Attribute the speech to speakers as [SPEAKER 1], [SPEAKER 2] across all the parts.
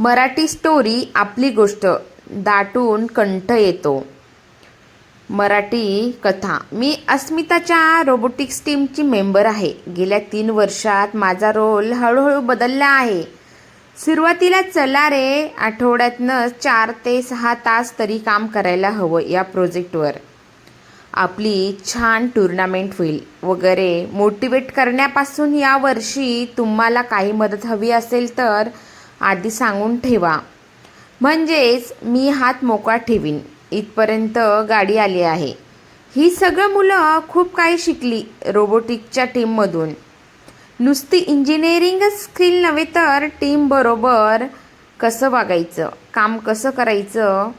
[SPEAKER 1] Marathi story आपली गोष्ट. दाटून कंठ येतो. मराठी कथा. मी अस्मिताच्या रोबोटिक्स टीमची मेंबर आहे. गेल्या तीन वर्षात माझा रोल हळूहळू बदलला आहे. सुरुवातीला चला रे आठवड्यातनं चार ते सहा तास तरी काम करायला हवं या प्रोजेक्टवर आपली छान टुर्नामेंट होईल. वगैरे मोटिवेट करण्यापासून यावर्षी तुम्हाला काही मदत हवी असेल तर आधी सांगून ठेवा. म्हणजेच मी हात मोकळा ठेवीन. इथपर्यंत गाडी आली आहे. ही सगळं मुलं खूप काही शिकली रोबोटिकच्या टीममधून. नुसती इंजिनिअरिंग स्किल नव्हे तर टीमबरोबर कसं वागायचं काम कसं करायचं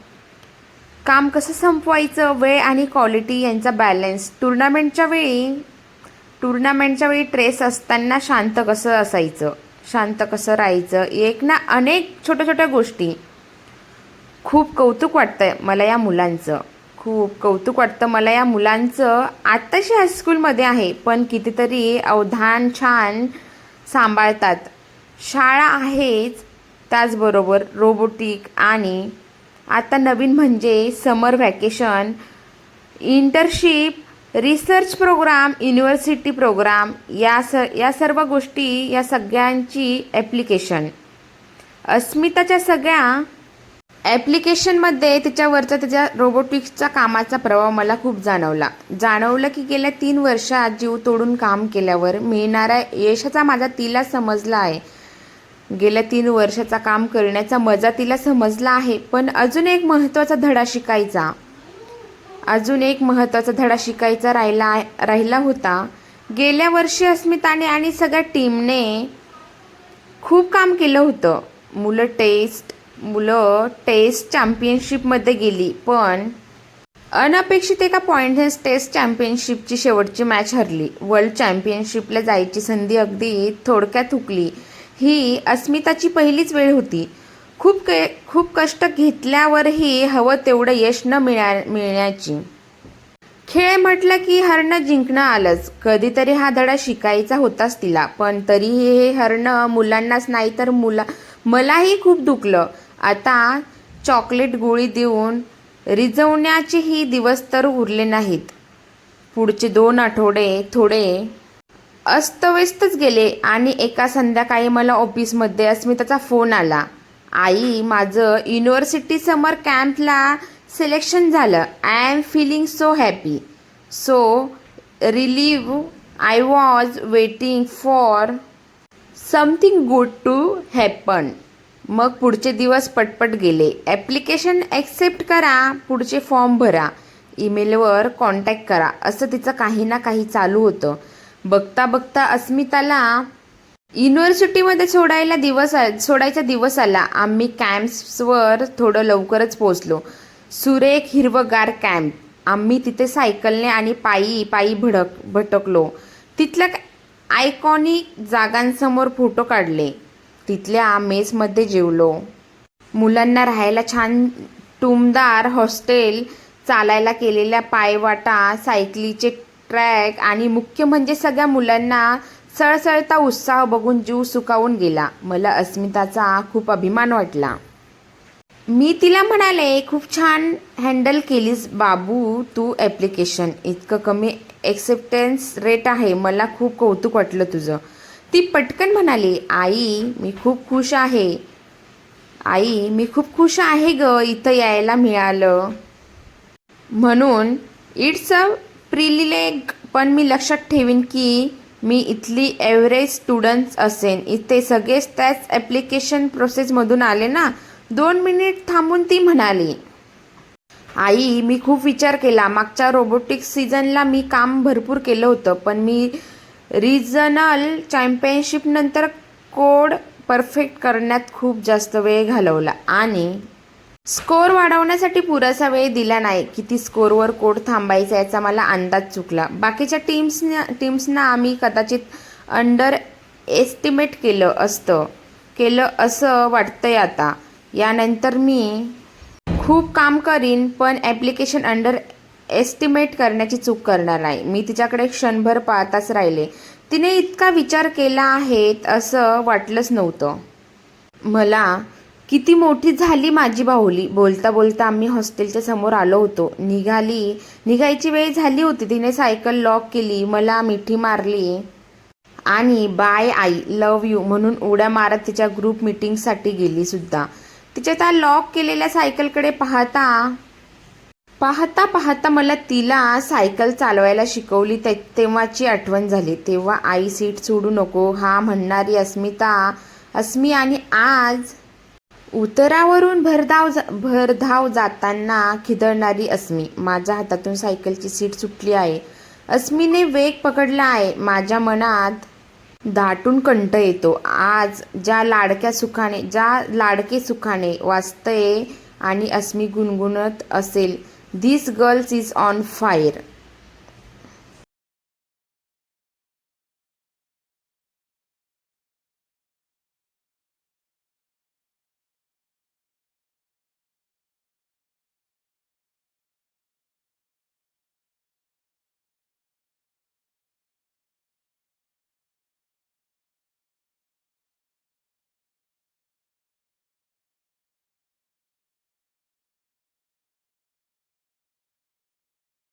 [SPEAKER 1] काम कसं संपवायचं वेळ आणि क्वालिटी यांचा बॅलन्स टुर्नामेंटच्या वेळी टुर्नामेंटच्या वेळी ट्रेस असताना शांत कसं असायचं? शांत कसं राहायचं? एक ना अनेक छोट्या छोट्या गोष्टी. खूप कौतुक वाटतं मला या मुलांचं. खूप कौतुक वाटतं मला या मुलांचं. आत्ताशी हायस्कूलमध्ये आहे पण कितीतरी अवधान छान सांभाळतात. शाळा आहेच त्याचबरोबर रोबोटिक आणि आता नवीन म्हणजे summer vacation internship research program university program या स या सर्व गोष्टी या सगळ्यांची ॲप्लिकेशन अस्मिताच्या सगळ्या ॲप्लिकेशनमध्ये त्याच्यावरचा त्याच्या रोबोटिक्सच्या कामाचा प्रभाव मला खूप जाणवला. जाणवलं की गेल्या तीन वर्षात जीव तोडून काम केल्यावर मिळणाऱ्या यशाचा माझा तिला समजला आहे. गेल्या तीन वर्षाचा काम करण्याचा मजा तिला समजला आहे. पण अजून एक महत्त्वाचा धडा शिकायचा. अजून एक महत्त्वाचा धडा शिकायचा राहिला राहिला होता. गेल्या वर्षी अस्मिताने आणि सगळ्या टीमने खूप काम केलं होतं. मुलं टेस्ट मुलं टेस्ट चॅम्पियनशिपमध्ये गेली पण अनपेक्षित एका पॉईंटने टेस्ट चॅम्पियनशिपची शेवटची मॅच हरली. वर्ल्ड चॅम्पियनशिपला जायची संधी अगदी थोडक्यात हुकली. ही अस्मिताची पहिलीच वेळ होती. खूप के खूप कष्ट घेतल्यावरही हवं तेवढं यश न मिळा मिळण्याची. खेळ म्हटलं की हरणं जिंकणं आलंच. कधीतरी हा धडा शिकायचा होताच तिला पण तरीही हे हरणं मुलांनाच नाही तर मुला मलाही खूप दुखलं. आता चॉकलेट गोळी देऊन रिझवण्याचेही दिवस तर उरले नाहीत. पुढचे दोन आठवडे थोडे अस्तव्यस्तच गेले आणि एका संध्याकाळी मला ऑफिसमध्ये अस्मिताचा फोन आला. आई माझं युनिव्हर्सिटी समर कॅम्पला सिलेक्शन झालं. I am feeling so happy so relieved I was waiting for something good to happen मग पुढचे दिवस पटपट गेले. ॲप्लिकेशन ॲक्सेप्ट करा पुढचे फॉर्म भरा. ईमेलवर कॉन्टॅक्ट करा. असं तिचं काही ना काही चालू होतं. बघता बघता अस्मिताला युनिव्हर्सिटीमध्ये सोडायला दिवस सोडायचा दिवस आला आम्ही कॅम्प्सवर थोडं लवकरच पोचलो सुरेख हिरवगार कॅम्प. आम्ही तिथे सायकलने आणि पायी पायी भडक भटकलो. तिथल्या आयकॉनिक जागांसमोर फोटो काढले. तिथल्या मेसमध्ये जेवलो. मुलांना राहायला छान टुमदार हॉस्टेल चालायला केलेल्या पायवाटा सायकलीचे ट्रॅक आणि मुख्य म्हणजे सगळ्या मुलांना सळसळता उत्साह बघून जीव सुकावून गेला. मला अस्मिताचा खूप अभिमान वाटला. मी तिला म्हणाले खूप छान हँडल केलीस बाबू तू ॲप्लिकेशन इतकं कमी एक्सेप्टन्स रेट आहे. मला खूप कौतुक वाटलं तुझं. ती पटकन म्हणाली आई मी खूप खुश आहे. आई मी खूप खुश आहे ग. इथं यायला मिळालं. म्हणून इट्स अ प्रिलिलेग पण मी लक्षात ठेवीन की मी इथली ॲव्हरेज स्टुडंट्स असेन. इथे सगळेच त्याच ॲप्लिकेशन प्रोसेसमधून आले ना? दोन मिनिट थांबून ती म्हणाली आई मी खूप विचार केला. मागच्या रोबोटिक्स सीझनला मी काम भरपूर केलं होतं पण मी रिजनल चॅम्पियनशिपनंतर कोड परफेक्ट करण्यात खूप जास्त वेळ घालवला. आणि स्कोअर वाढवण्यासाठी पुरेसा वेळ दिला नाही. किती स्कोअरवर कोड थांबायचा याचा मला अंदाज चुकला. बाकीच्या टीम्सना टीम्सना आम्ही कदाचित अंडर एस्टिमेट केलं असतं केलं असं वाटतंय आता. यानंतर मी खूप काम करीन पण ॲप्लिकेशन अंडर एस्टिमेट करण्याची चूक करणार नाही. मी तिच्याकडे क्षणभर पाहताच राहिले. तिने इतका विचार केला आहे असं वाटलंच नव्हतं. मला किती मोठी झाली माझी बाहुली. बोलता बोलता आम्ही हॉस्टेलच्या समोर आलो होतो. निघाली. निघायची वेळ झाली होती. तिने सायकल लॉक केली. मला मिठी मारली. आणि बाय आई लव यू म्हणून उड्या मारत तिच्या ग्रुप मीटिंगसाठी गेली सुद्धा. तिच्या त्या लॉक केलेल्या सायकलकडे पाहता पाहता पाहता मला तिला सायकल चालवायला शिकवली. ते तेव्हाची आठवण झाली. तेव्हा आई सीट सोडू नको. हा म्हणणारी अस्मिता अस्मी आणि आज उतरावरून भरधाव जा- भरधाव जाताना खिदळणारी अस्मी. माझ्या हातातून सायकलची सीट सुटली आहे. अस्मीने वेग पकडला आहे. माझ्या मनात दाटून कंट येतो. आज ज्या लाडक्या सुखाने ज्या लाडके सुखाने वाचतंय आणि अस्मी गुणगुणत असेल this girls is on fire